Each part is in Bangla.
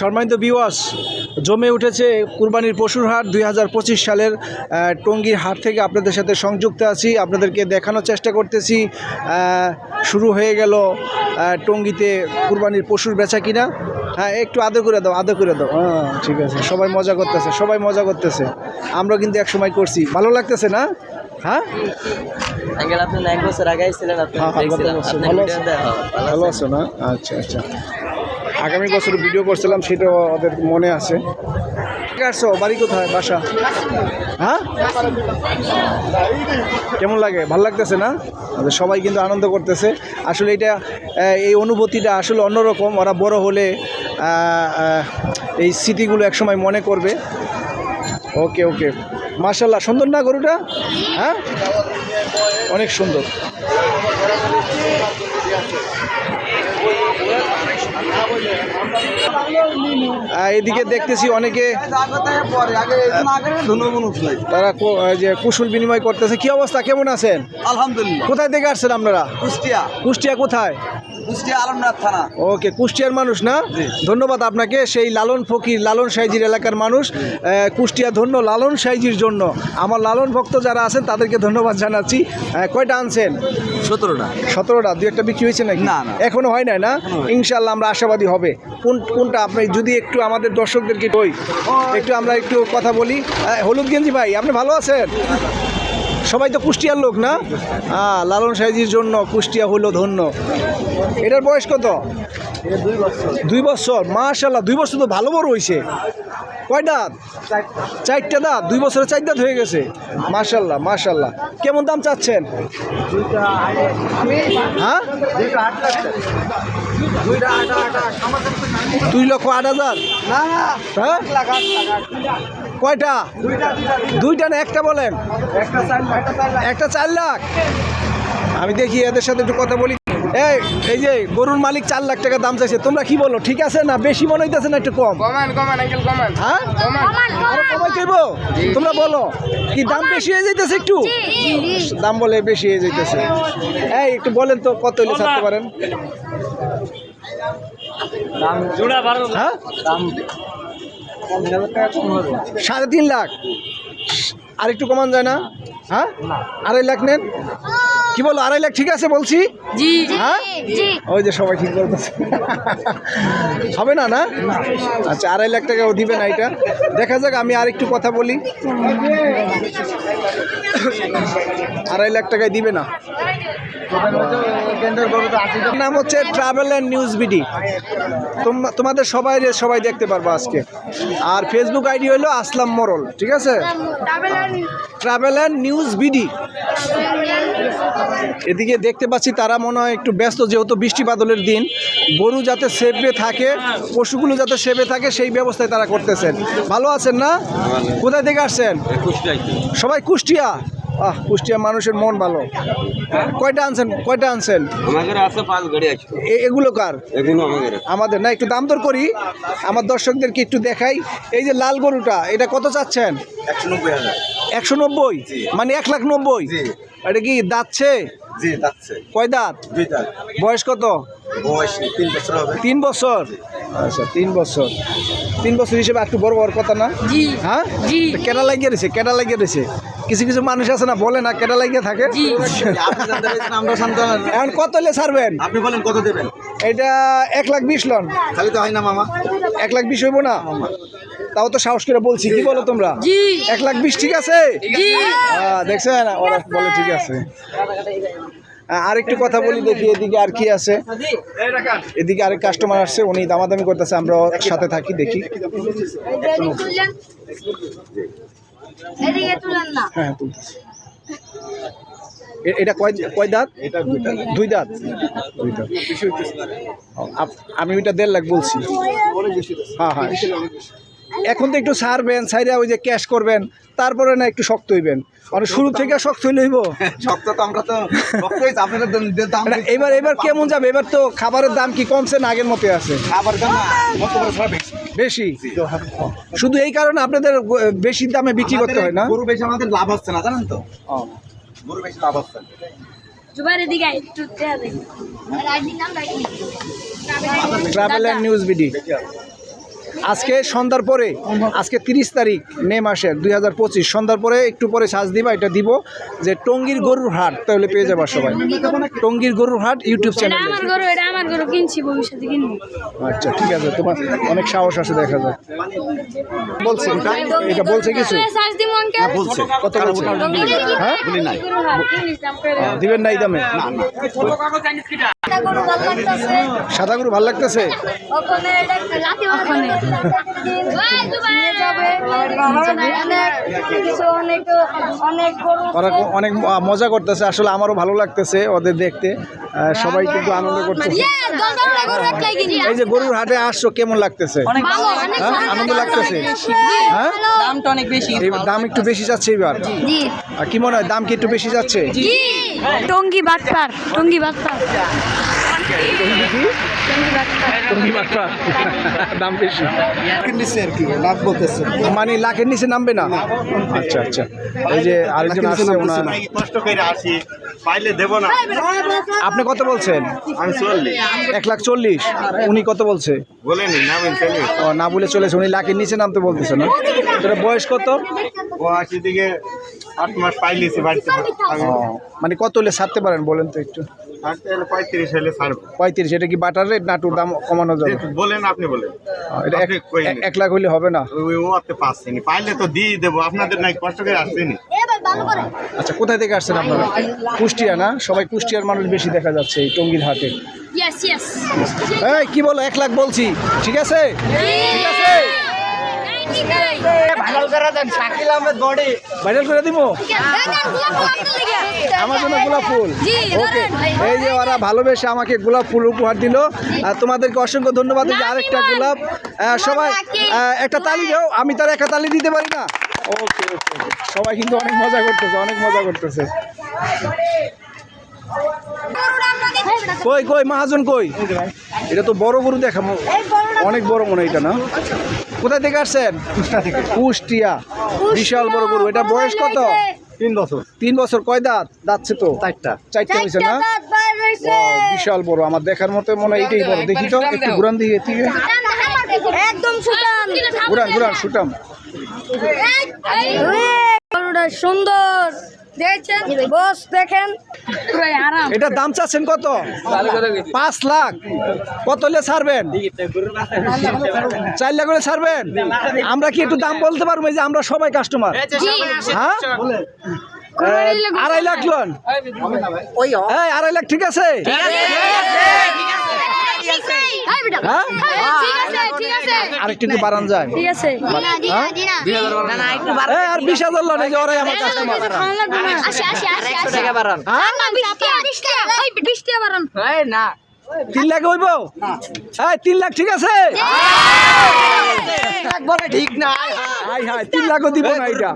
সম্মানিত বিওয়াস জমে উঠেছে কুরবানির পশুর হাট দুই হাজার পঁচিশ সালের টঙ্গীর হাট থেকে আপনাদের সাথে সংযুক্ত আছি। আপনাদেরকে দেখানোর চেষ্টা করতেছি শুরু হয়ে গেল টঙ্গিতে কুরবানির পশুর বেচা কিনা। হ্যাঁ একটু আদর করে দাও আদর করে দাও। হ্যাঁ ঠিক আছে। সবাই মজা করতেছে সবাই মজা করতেছে। আমরা কিন্তু এক সময় করছি। ভালো লাগতেছে না? হ্যাঁ? আঙ্কেল আপনি এক বছর আগে আইছিলেন আপনি হ্যাঁ, হ্যাঁ, ভালো আছো। না আচ্ছা আচ্ছা। আগামী বছর ভিডিও করছিলাম সেটা ওদের মনে আছে। আসছো? বাড়ি কোথায়? বাসা? হ্যাঁ? কেমন লাগে? ভালো লাগতেছে না? সবাই কিন্তু আনন্দ করতেছে। আসলে এটা এই অনুভূতিটা আসলে অন্যরকম। ওরা বড় হলে এই স্মৃতিগুলো একসময় মনে করবে। ওকে ওকে। মার্শাল্লাহ সুন্দর না গরুটা? হ্যাঁ? অনেক সুন্দর আহ, এদিকে দেখতেছি অনেকে তারা যে কুশল বিনিময় করতেছে। কি অবস্থা? কেমন আছেন? আলহামদুলিল্লাহ। কোথায় থেকে আসছেন আপনারা? কুষ্টিয়া। কুষ্টিয়া কোথায়? কুষ্টিয়া আলমনাথ থানা। ওকে কুষ্টিয়ার মানুষ না? ধন্যবাদ আপনাকে সেই লালন ফকির লালন সাইজির এলাকার মানুষ। কুষ্টিয়া ধন্য লালন সাইজির জন্য। আমার লালন ভক্ত যারা আছেন তাদেরকে ধন্যবাদ জানাচ্ছি। কয়টা আনছেন? সতেরোটা সতেরোটা? দু একটা বিক্রি হয়েছে নাকি? না। এখনও হয় নাই না? ইনশাল্লাহ আমরা আশাবাদী হবে। কোন কোনটা আপনি যদি একটু আমাদের দর্শকদেরকে কই একটু আমরা একটু কথা বলি। হলুদ গেঞ্জি ভাই আপনি ভালো আছেন? সবাই তো কুষ্টিয়ার লোক না? হ্যাঁ লালন সাহেজির জন্য কুষ্টিয়া হলো ধন্য। এটার বয়স কত? দুই বছর। মাশাল্লাহ দুই বছর তো ভালো বড় হয়েছে কয় দাঁত? চারটা দাঁত। দুই বছরের চার দাঁত হয়ে গেছে। মাশাল্লাহ মাশাল্লাহ কেমন দাম চাচ্ছেন? হ্যাঁ? দুই লক্ষ আট হাজার। হ্যাঁ? কয়টা? দুইটা না একটা বলেন? একটা চার লাখ আমি দেখি এদের সাথে একটু কথা বলি। এই এই যে গরুর মালিক চার লাখ টাকা দাম চাইছে তোমরা কি বলো ঠিক আছে না বেশি মনে হইতেছে না একটু কম? কমান কমান আঙ্কেল কমান। হ্যাঁ? কমাই তোমরা বলো কি দাম বেশি হয়ে যাইতেছে একটু? দাম বলে বেশি হয়ে যাইতেছে। এই একটু বলেন তো কত হইলে ছাড়তে পারেন? হ্যাঁ? সাড়ে তিন লাখ। আর একটু কমান যায় না? হ্যাঁ? আড়াই লাখ নেন। কি বলো আড়াই লাখ ঠিক আছে বলছি? জি। হ্যাঁ? ওই যে সবাই ঠিক বলতেছে। হবে না না? আচ্ছা আড়াই লাখ টাকাও দিবে না এটা। দেখা যাক আমি আর একটু কথা বলি। আড়াই লাখ টাকায় দিবে না। নাম হচ্ছে ট্রাভেল অ্যান্ড নিউজ বিডি তোমাদের সবাই সবাই দেখতে পারব আজকে। আর ফেসবুক আইডি হলো আসলাম মরল ঠিক আছে? ট্রাভেল অ্যান্ড নিউজ বিডি এদিকে দেখতে পাচ্ছি তারা মনে হয় একটু ব্যস্ত যেহেতু বৃষ্টি বাদলের দিন। গরু যাতে সেফে থাকে পশুগুলো যাতে সেফে থাকে সেই ব্যবস্থায় তারা করতেছেন। ভালো আছেন না? কোথায় থেকে আসছেন? সবাই কুষ্টিয়া? আহ কুষ্টিয়া মানুষের মন ভালো। কয়টা আনছেন? কয়টা আনছেন? আমাদের আছে পাঁচ গাড়ি আছে। এ- এগুলো কার? এগুলো আমাদের আমাদের? না একটু দাম দর করি। আমার দর্শকদেরকে একটু দেখাই। এই যে লাল গরুটা এটা কত চাচ্ছেন? একশো নব্বই হাজার। একশো নব্বই? মানে এক লাখ নব্বই? এটা কি দাঁতছে জি কয় দাঁত? বয়স কত? বয়স তিন বছর হবে। তিন বছর? আচ্ছা তিন বছর। তিন বছর হিসেবে একটু বড় বড় কথা না? জি। হ্যাঁ? জি। কেডা লাগিয়ে রয়েছে কেডা লাগিয়ে রয়েছে। কিছু কিছু মানুষ আছে না বলে না কেডা লাগিয়ে থাকে? আপনি জানতে পেরেছেন আমরা শান্ত এখন কত হলে ছাড়বেন? আপনি বলেন কত দেবেন? এটা এক লাখ বিশ লন। খালি তো হয় না মামা। এক লাখ বিশ হইব না? তাও তো সাহস করে বলছি কি বলো তোমরা? এক লাখ বিশ ঠিক আছে? হ্যাঁ, দেখছেন ওরা বলে ঠিক আছে। আহ, আরেকটু কথা বলি দেখি এদিকে আর কি আছে। এদিকে আরেক কাস্টমার আসছে উনি দামাদামি করতেছে আমরা ওর সাথে থাকি দেখি। এদিকে তুলেন না। হ্যাঁ তুলতেছি। এটা কয় কয় দাঁত? দুই দাঁত? দুই দাঁত। আপ- আমি ওইটা দেড় লাখ বলছি। হ্যাঁ হ্যাঁ। এখন তো একটু ছাড়বেন ছাইরা ওই যে ক্যাশ করবেন তারপরে না একটু শক্ত হইবেন। মানে শুরু থেকে শক্ত হইলে হইব। শক্ত তো আমরা তো এবার এবার কেমন যাবে? এবার তো খাবারের দাম কি কমছে না আগের মতো আছে? খাবার দাম বেশি। শুধু এই কারণে আপনাদের বেশি দামে বিক্রি করতে হয় না? গরু বেশি আমাদের লাভ হচ্ছে না জানেন তো? গরু বেশি লাভ হচ্ছে ট্রাভেল অ্যান্ড নিউজ বিডি আজকে সন্ধ্যার পরে আজকে তিরিশ তারিখ মে মাসের দুই হাজার পঁচিশ। সন্ধ্যার পরে একটু পরে সাজ দিবা এটা দিব যে টঙ্গীর গরুর হাট তাহলে পেয়ে যাবা সবাই। টঙ্গীর গরুর হাট ইউটিউব চ্যানেলে। আমার গরু এটা আমার গরু কিনছি ভবিষ্যতে কিনবো। আচ্ছা ঠিক আছে তোমার অনেক সাহস আছে দেখা যায় বলছে এটা বলছে কিছু? বলছে। কত বলছে। হ্যাঁ? বলি নাই গরু হাট? ইংলিশ দাম সাদা গরু ভালো লাগতেছে? ওখানে এটা নিয়ে যাবে অনেক কিছু অনেক অনেক ওরা অনেক মজা করতেছে আসলে আমারও ভালো লাগতেছে ওদের দেখতে। আহ, সবাই কিন্তু আনন্দ করতেছে। এই যে গরুর হাটে আসছো কেমন লাগতেছে? হ্যাঁ? আনন্দ লাগতেছে? হ্যাঁ? দামটা অনেক বেশি। এবার দাম একটু বেশি যাচ্ছে এবার আর কি মনে হয় দাম কি একটু বেশি যাচ্ছে? টঙ্গি বাটপার টঙ্গি বাটপার। মানে লাখের নিচে নামবে না? আচ্ছা আচ্ছা। এই যে আরেকজন আসছে ওনার। কষ্ট করে আসি পাইলে দেবো না। আপনি কত বলছেন? আমি এক লাখ চল্লিশ। উনি কত বলছে? বলেনি ও না বলে চলেছে উনি লাখের নিচে নামতে বলতেছে না। বয়স কত? ও আট মাস পাইলিছি বাড়িতে। মানে কত হলে ছাড়তে পারেন বলেন তো একটু। পঁয়ত্রিশ হলে ছাড়বো। পঁয়ত্রিশ এটা কি বাটার রেট নাটুর দাম কমানো যাবে বলেন আপনি বলেন। এটা এক- এক- এক লাখ হলে হবে না? ও আপনি পাচ্ছেনি পাইলে তো দিয়ে দেবো আপনাদের নাই কষ্ট করে আসছেনি আচ্ছা কোথায় থেকে আসছেন আপনারা? কুষ্টিয়া না? সবাই কুষ্টিয়ার মানুষ বেশি দেখা যাচ্ছে এই টঙ্গীর হাটে। এই কি বলো? এক লাখ বলছি। ঠিক আছে? ঠিক আছে? ভাইরাল করে দিব? আমার জন্য গোলাপ ফুল। ওকে এই যে ওরা ভালোবেসে আমাকে গোলাপ ফুল উপহার দিল। আর তোমাদেরকে অসংখ্য ধন্যবাদ। আরেকটা গোলাপ। সবাই একটা তালি দাও। আমি তার একটা তালি দিতে পারি না। ওকে ওকে সবাই কিন্তু অনেক মজা করতেছে অনেক মজা করতেছে। কই কই মাহাজন কই? এটা তো বড় গরু দেখা অনেক বড় মনে হয় এটা না? কোথায় থেকে আসছেন? কুষ্টিয়া বিশাল বড় গরু। এটা বয়স কত? তিন বছর। তিন বছর। কয় দাঁত? দাঁতছে তো? চারটা। চারটা হয়েছে না? ও, বিশাল বড়। আমার দেখার মতো মনে হয় এটাই বড়। দেখি তো একটু ঘুরান দিয়ে ঠিক একদম সুটাম। ঘুরান ঘুরান শুটাম গরুটা সুন্দর। দেখছেন বস দেখেন। এটার দাম চাচ্ছেন কত? পাঁচ লাখ। কত হলে ছাড়বেন? চার লাখ হলে ছাড়বেন? আমরা কি একটু দাম বলতে পারব? যে আমরা সবাই কাস্টমার হ্যাঁ? আড়াই লাখ লোন এই আড়াই লাখ ঠিক আছে। হ্যাঁ ঠিক আছে আরেকটু একটু বাড়ান যায়। ঠিক আছে। হ্যাঁ? আর বিশ হাজার লোন এই যে ওরাই আমার কাস্টমার আসি আসি আসি আসি। বাড়ান। হ্যাঁ? ওই বৃষ্টি বারণ তিন লাখ হইব? এই তিন লাখ ঠিক আছে? ঠিক না হাই হাই তিন লাখও দিব না এটা।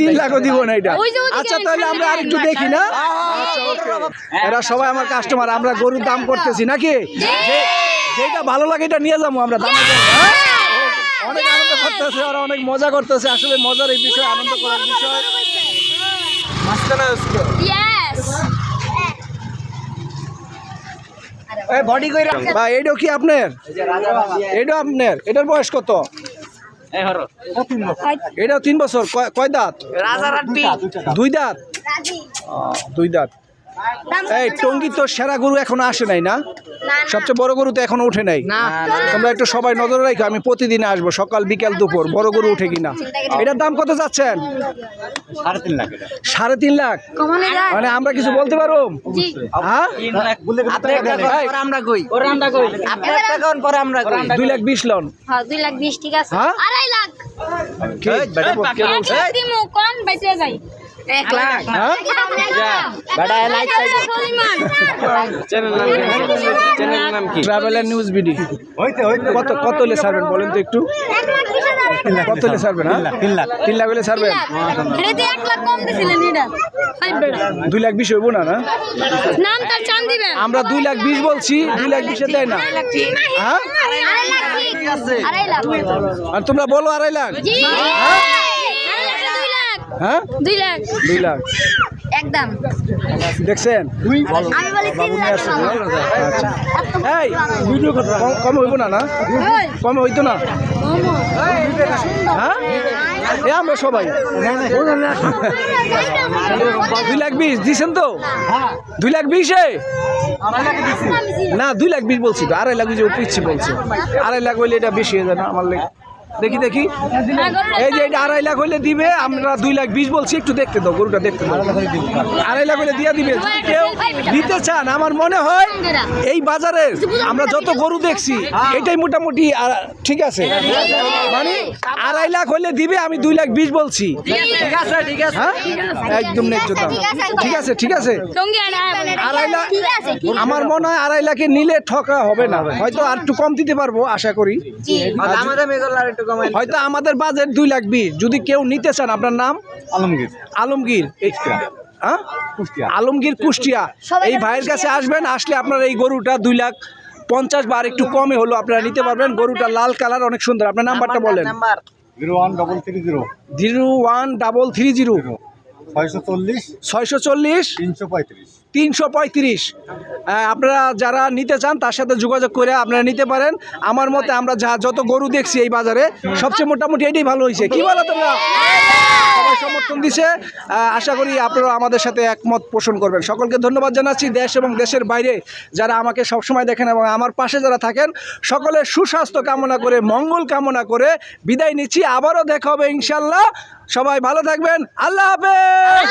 তিন লাখও দিব না এটা। ওই যে ওদিকে আচ্ছা তাহলে আমরা আরেকটু দেখি না? আচ্ছা, এরা সবাই আমার কাস্টমার আমরা গরুর দাম করতেছি নাকি? যেটা ভালো লাগে এটা নিয়ে যাব আমরা জন্য, হ্যাঁ? অনেক আনন্দ করতেছে ওরা অনেক মজা করতেছে। আসলে মজার এই বিষয় আনন্দ করার বিষয়। বডি কইরা ভাই এইটাও কি আপনার? এইটা আপনার? এটার বয়স কত? এটাও তিন বছর। কয়- কয় দাঁত? দুই দাঁত? দুই দাঁত। এই টঙ্গি তো সেরা গরু এখনও আসে নাই না? সবচেয়ে বড় গরু তো এখনও উঠে নাই? তোমরা একটু সবাই নজর রাখো আমি প্রতিদিন আসব সকাল বিকাল দুপুর বড় গরু উঠে কিনা। এটার দাম কত যাচ্ছেন? সাড়ে তিন লাখ মানে আমরা কিছু বলতে পারব? হ্যাঁ? পরে আমরা কই? পরে আমরা কই? আপনি একটা কোন পরে আমরা কই? দুই লাখ বিশ লন। হ্যাঁ দুই লাখ বিশ ঠিক আছে। হ্যাঁ? আড়াই লাখ। কি? কে বলছে? এক লাখ। হ্যাঁ? বেটা লাইট পরিমাণ চ্যানেল নাম কি? ট্রাভেল এন্ড নিউজ বিডি কত কত হলে ছাড়বেন বলেন তো একটু? কত হলে ছাড়বেন হ্যাঁ? তিন লাখ তিন লাখ। হলে বেড়া। দুই লাখ বিশ হইব না নাম আমরা দুই লাখ বিশ বলছি দুই লাখ বিশে দেয় না। হ্যাঁ? আর তোমরা বলো আড়াই লাখ জি আড়াই লাখ দুই লাখ হ্যাঁ? দুই লাখ। দুই লাখ। একদম। দেখছেন? আমি বলি আচ্ছা। এই ভিডিও কম হইব না না? কম হইতো না? হ্যাঁ? এ আমরা সবাই। দুই লাখ বিশ দিছেন তো? দুই লাখ বিশে? না দুই লাখ বিশ বলছি তো। আড়াই লাখ বিশ পিচ্ছি বলছি। আড়াই লাখ হইলে এটা বেশি হয়ে যায় না আমার লেগে। দেখি দেখি। এই যে এটা আড়াই লাখ হইলে দিবে আমরা দুই লাখ বিশ বলছি একটু দেখতে দাও গরুটা দেখতে দাও। আড়াই লাখ হইলে দিয়ে দিবে। যদি কেউ নিতে চান আমার মনে হয় এই বাজারে আমরা যত গরু দেখছি এটাই মোটামুটি ঠিক আছে। মানে আড়াই লাখ হইলে দিবে আমি দুই লাখ বিশ বলছি। ঠিক আছে ঠিক আছে হ্যাঁ? একদম ন্যায্য দাম। ঠিক আছে ঠিক আছে। আড়াই লাখ আমার মনে হয় আড়াই লাখে নিলে ঠকা হবে না। হয়তো আর একটু কম দিতে পারব আশা করি। আমাদের কমাই হয়তো আমাদের বাজেট দুই লাখ বিশ। যদি কেউ নিতে চান আপনার নাম? আলমগীর। আলমগীর। হ্যাঁ? আলমগীর কুষ্টিয়া। এই ভাইয়ের কাছে আসবেন আসলে আপনার এই গরুটা দুই লাখ পঞ্চাশ বার একটু কমে হলো আপনারা নিতে পারবেন। গরুটা লাল কালার অনেক সুন্দর। আপনার নাম্বারটা বলেন। Zero one double three zero. Zero one double three zero. ছয়শো চল্লিশ তিনশো পঁয়ত্রিশ। তিনশো আপনারা যারা নিতে চান তার সাথে যোগাযোগ করে আপনারা নিতে পারেন। আমার মতে আমরা যা যত গরু দেখছি এই বাজারে সবচেয়ে মোটামুটি এটাই ভালো হয়েছে। কি বলো তোমরা? সমর্থন দিছে আশা করি আপনারা আমাদের সাথে একমত পোষণ করবেন। সকলকে ধন্যবাদ জানাচ্ছি, দেশ এবং দেশের বাইরে যারা আমাকে সবসময় দেখেন এবং আমার পাশে যারা থাকেন সকলের সুস্বাস্থ্য কামনা করে, মঙ্গল কামনা করে বিদায় নিচ্ছি। আবারও দেখা হবে ইনশাল্লাহ সবাই ভালো থাকবেন। আল্লাহ হাফেজ!